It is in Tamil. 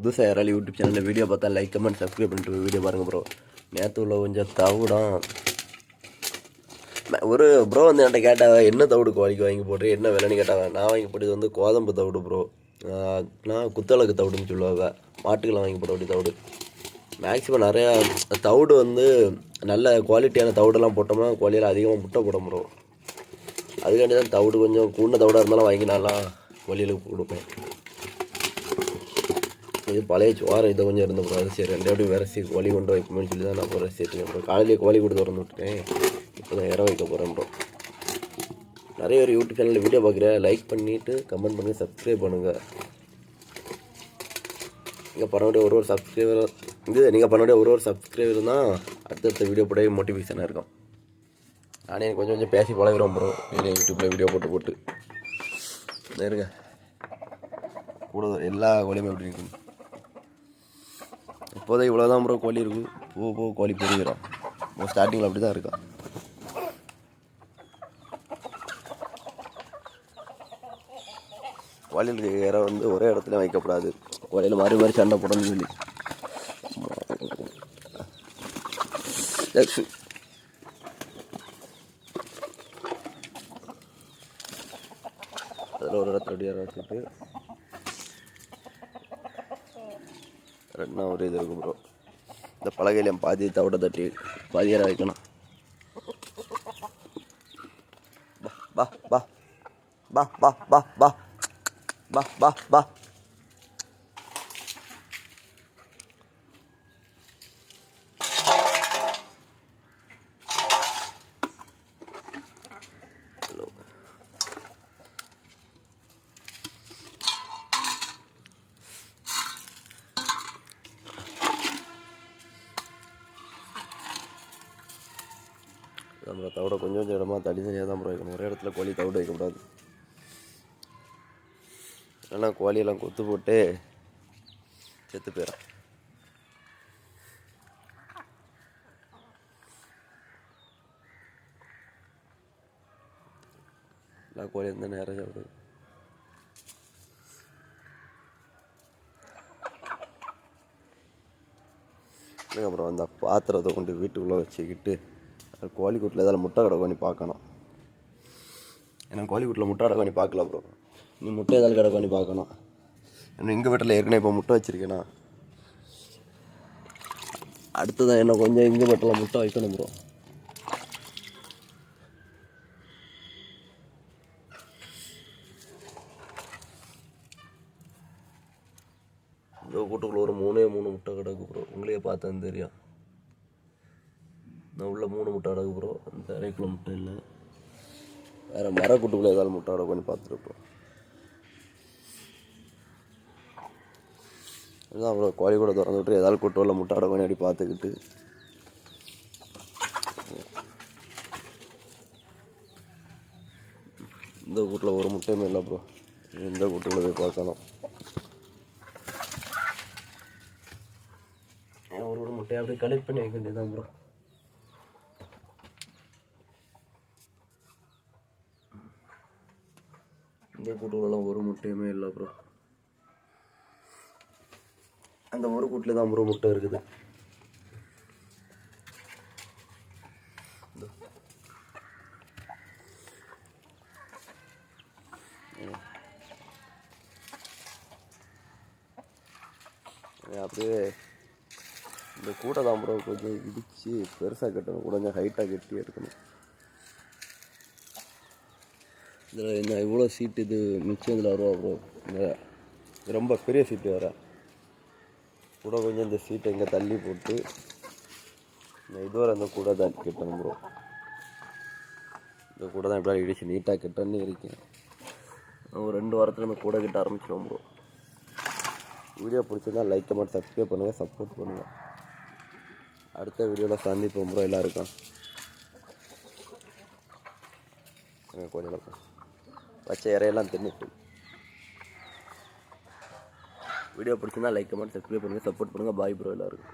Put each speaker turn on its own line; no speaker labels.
புதுசாக யாராலும் யூடியூப் சேனலில் வீடியோ பார்த்தா லைக் கமெண்ட் சப்ஸ்கிரைப் பண்ணிட்டு வீடியோ பாருங்கள் ப்ரோ நேற்று உள்ள கொஞ்சம் தவிடம் ஒரு ப்ரோ வந்து என்கிட்ட கேட்டாங்க என்ன தவிடு குவாலிக்கு வாங்கி போடுறேன் என்ன விலைன்னு கேட்டாங்க நான் வாங்கி போட்டது வந்து கோதம்பு தவிடு ப்ரோ நான் குத்தளக்கு தவிடுன்னு சொல்லுவாங்க. மாட்டுக்கெல்லாம் வாங்கி போட வேண்டிய தவிடு. மேக்ஸிமம் நிறையா தவிடு வந்து நல்ல குவாலிட்டியான தவிடெல்லாம் போட்டோம்னா குவாலியில் அதிகமாக முட்டை போட ப்ரோ அதுக்காண்டி தான் தவிடு கொஞ்சம் கூண்ட தவிடாக இருந்தாலும் வாங்கி நல்லா கோழிகளுக்கு கொடுப்பேன். இது பழைய சோறு இதை கொஞ்சம் இருந்த ப்ரோ சரி ரெண்டு வாட்டி விரசி கோழி கொண்டு வைக்கணும்னு சொல்லி தான் நான் போகிற சேர்த்துக்கேன் ப்ரோ காலையிலேயே கோழி கொடுத்து திறந்து விட்டுட்டேன். இப்போ தான் இற வைக்க போகிறேன் ப்ரோ. நிறைய ஒரு யூடியூப் சேனலில் வீடியோ பார்க்குறேன் லைக் பண்ணிவிட்டு கமெண்ட் பண்ணி சப்ஸ்கிரைப் பண்ணுங்கள் நீங்கள் பண்ண வேண்டிய ஒரு ஒரு சப்ஸ்கிரைபர் இது நீங்கள் பண்ண வேண்டிய ஒரு ஒரு சப்ஸ்கிரைபர் தான் அடுத்தடுத்த வீடியோ போட மோட்டிவேஷனாக இருக்கும். நானே எனக்கு கொஞ்சம் கொஞ்சம் பேசி பழகிறோம் ப்ரோ. யூடியூப்பில் வீடியோ போட்டு போட்டு. இருங்க. கூட எல்லா கோழியுமே எப்படி இருக்கும். இப்போதான் இவ்வளோ தான் ப்ரோ கோழி இருக்கு. போக போக கோழி பெருகிறோம் ஸ்டார்டிங்கில் அப்படி தான் இருக்கா. கோழியில் இறை வந்து ஒரே இடத்துல வைக்கக்கூடாது கோழியில் மாறி மாறி சண்டை போடணும்னு சொல்லி. அதில் ஒரு இடத்துல ரெடியாக வச்சுட்டு ரெண்டா ஒரு இது இருக்கும் ப்ரோ இந்த பலகையிலையும் பாதி தவிட தட்டி பாதியார வைக்கணும். பா பா பா பா பா பா பா பா பா நம்ம தவிட கொஞ்சம் கொஞ்சம் இடமா தனி தனியாக தான் ப்ரோ வைக்கணும். ஒரே இடத்துல கோழி தவிட வைக்கக்கூடாது ஏன்னா கோழியெல்லாம் கொத்து போட்டு செத்து போயிடும். எல்லா கோழி இருந்தால் நேரம் சாப்பிடுது. அப்புறம் அந்த பாத்திரத்தை கொண்டு வீட்டுக்குள்ளே வச்சுக்கிட்டு கோழிக்கூட்டில் ஏதாவது முட்டை கிடக்கானி பார்க்கணும். ஏன்னா கோழிக்கூட்டில் முட்டை முட்டை நீ பார்க்கல ப்ரோ நீ முட்டை ஏதாவது நீ பார்க்கணும். ஏன்னா எங்கள் வீட்டில் ஏற்கனவே இப்போ முட்டை வச்சுருக்கேண்ணா அடுத்ததான் என்ன கொஞ்சம் எங்கள் வீட்டில் முட்டை வைக்கணும் ப்ரோ இந்த கூட்டுக்குள்ள ஒரு மூணே மூணு முட்டை கிடக்கு ப்ரோ உங்களையே பார்த்தேன்னு தெரியும். நான் உள்ள மூணு முட்டை அடகு ப்ரோ அந்த அரைக்குள்ள முட்டை இல்லை. வேறு மரக்கூட்டுக்குள்ளே ஏதாவது முட்டை அடகு பண்ணி பார்த்துருப்போம் அதுதான் அவ்வளோ கோழி கூட திறந்து விட்டு ஏதாவது கூட்டு உள்ள முட்டை அடகு பண்ணி அப்படி பார்த்துக்கிட்டு. இந்த கூட்டில் ஒரு முட்டையுமே இல்லை ப்ரோ இந்த கூட்டுக்குள்ளே போய் பார்க்கணும். ஒரு ஒரு முட்டையை அப்படியே கலெக்ட் பண்ணி வைக்க வேண்டியதுதான் ப்ரோ இந்த கூட்டுகளெல்லாம் ஒரு முட்டையுமே இல்லை ப்ரோ அந்த ஒரு கூட்டில் தான் ப்ரோ முட்டை இருக்குது. அப்படியே இந்த கூட்டை தான் ப்ரோ கொஞ்சம் இடித்து பெருசாக கட்டணும். கொஞ்சம் ஹைட்டாக கட்டி எடுக்கணும். இதில் என்ன இவ்வளோ சீட்டு இது மிச்சம் இதில் வருவா ப்ரோ இந்த இது ரொம்ப பெரிய சீட்டு வர கூட கொஞ்சம் இந்த சீட்டை இங்கே தள்ளி போட்டு இந்த இதுவரை அந்த கூட தான் கட்டணும் ப்ரோ இந்த கூட தான் எப்படியா இடிச்சு நீட்டாக கட்டணும்னு இருக்கேன். ஒரு ரெண்டு வாரத்தில் இந்த கூட கிட்ட ஆரம்பிச்சிடும் ப்ரோ வீடியோ பிடிச்சிருந்தால் லைக் கமெண்ட் சப்ஸ்கிரைப் பண்ணுங்கள் சப்போர்ட் பண்ணுங்கள் அடுத்த வீடியோவில் சந்திப்போம் ப்ரோ எல்லாருக்கும். கொஞ்சம் வச்ச இறையெல்லாம் தின்னுட்டு வீடியோ பிடிச்சிருந்தா லைக் கமெண்ட் சப்ஸ்கிரைப் பண்ணுங்கள் சப்போர்ட் பண்ணுங்கள் பாய் ப்ரோ எல்லாருக்கும்.